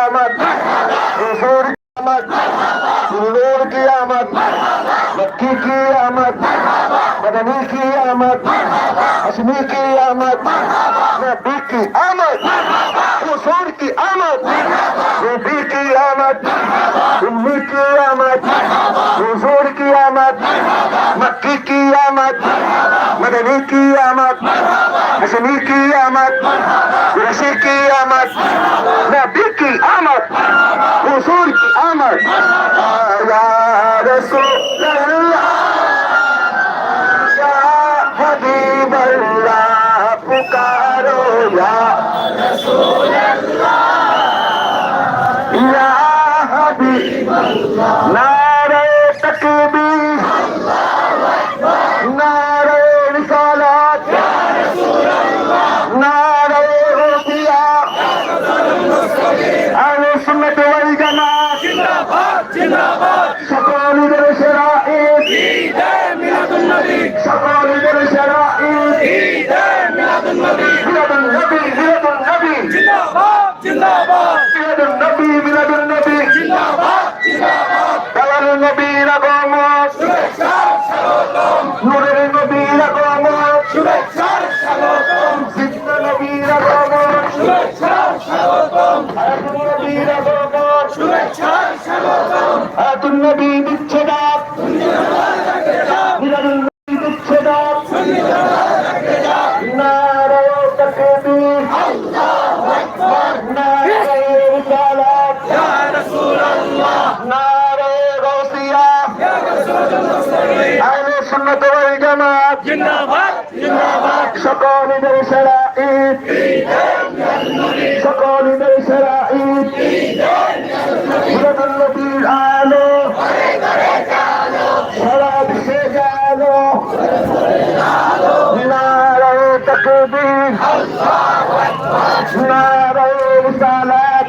কিয়ামত ইসুর কিয়ামত সুরুর কিয়ামত, মক্কি কিয়ামত, মদনী কিয়ামত আসমি কিয়ামত, নবী কিয়ামত কুসুর কিয়ামত, নবী কিয়ামত, উম্মি কিয়ামত, হুজুর কিয়ামত, মক্কি কিয়ামত مدني قیامت حسنی قیامت قریشی قیامت نبی کی آمد حضور کی آمد يا رسول اللہ یا حبیب اللہ پکارو یا رسول اللہ یا حبیب اللہ نعرہ تکبیر اللہ اکبر نعرہ নবী সকলের সেরা ঈদ ঈদে মিলাদুন নবী মিলাদুন নবী মিলাদুন নবী জিন্দাবাদ জিন্দাবাদ মিলাদুন নবী মিলাদুন নবী জিন্দাবাদ জিন্দাবাদ দালাল নবীর আগমন শুভেচ্ছার স্বাগতম নূরের নবীর আগমন শুভেচ্ছার স্বাগতম জিন্দা নবীর আগমন শুভেচ্ছার স্বাগতম আয়াতুন নবীর আগমন শুভেচ্ছার স্বাগতম আয়াতুন নবী দিচ্ছে ডাক মিলাদুন নবী দিচ্ছে ডাক নারায় তাকবীর নারায় রিসালাত ইয়া রাসূলুল্লাহ নারায় গাউসিয়া ইয়া রাসূলুল মুরসালিন আহলে সুন্নাত ওয়াল জামাত জিন্দাবাদ জিন্দাবাদ সকলের সেরা ঈদ সকলের সেরা ঈদ মিলাদুন নবীর আলো সারা বিশ্বে জানো নারায় তাকবীর নারায় রিসালাত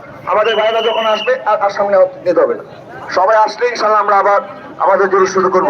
আমাদের ভাইরা যখন আসবে, আর তার সামনে যেতে হবে না। সবাই আসলে ইনশাল্লাহ আমরা আবার আমাদের জন্য শুরু করব।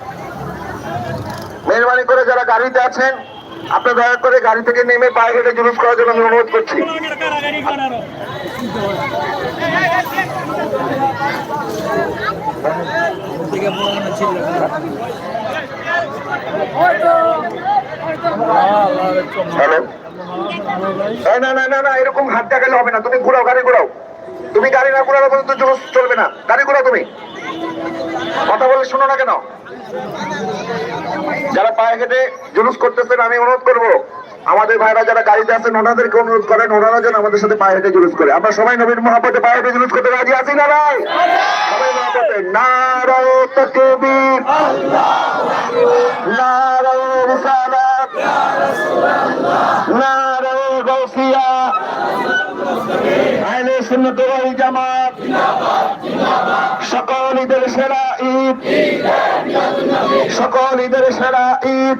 মেহরবানি করে যারা গাড়িতে আছেন আপনি দয়া করে গাড়ি থেকে নেমে পায়ে হেঁটে জুলুস করার জন্য আমি অনুরোধ করছি। না না না না, এরকম হাত দেখালে হবে না। তুমি ঘুরাও, গাড়ি ঘুরাও। তুমি গাড়ি না ঘুরালে পর্যন্ত জুলুস চলবে না। গাড়ি ঘুরাও তুমি। কথা বলে শোনো না কেন? যারা পায়ে হেঁটে জুলুস করতেছেন, আমি অনুরোধ করব, আমাদের ভাইরা যারা গাড়িতে আছেন, ওনাদেরকে অনুরোধ করেন, ওনারা যেন আমাদের সাথে পায়ে হেঁটে জুলুস করে। আমরা সবাই নবীর মহাপতে পায়ে হেঁটে জুলুস করতে রাজি আছি না সবাই নারায় সকল ঈদের সেরা ঈদ। সকল ঈদের সেরা ঈদ।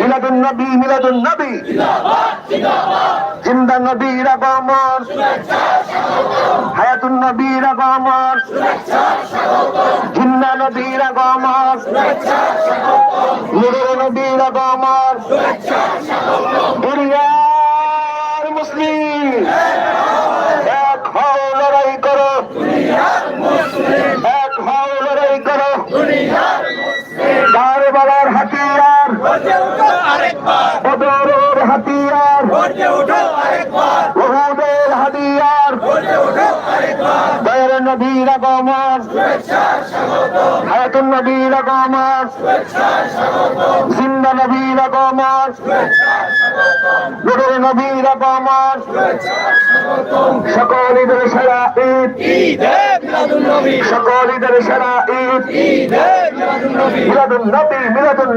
মিলাদুন নবী মিলাদুন নবী। জিন্দা নবীর আগমন। হায়াতুন নবীর আগমন। জিন্দা নবীর আগমন। নূরের নবীর আগমন। দুনিয়ার মুসলিম। নবীর আগমন। হায়াতুন নবীর আগমন। জিন্দা নবীর আগমন। নূরের নবীর আগমন। সকল ঈদের সেরা ঈদ। সকল ঈদের সেরা ঈদ। মিলাদুন নবী, মিলাদুন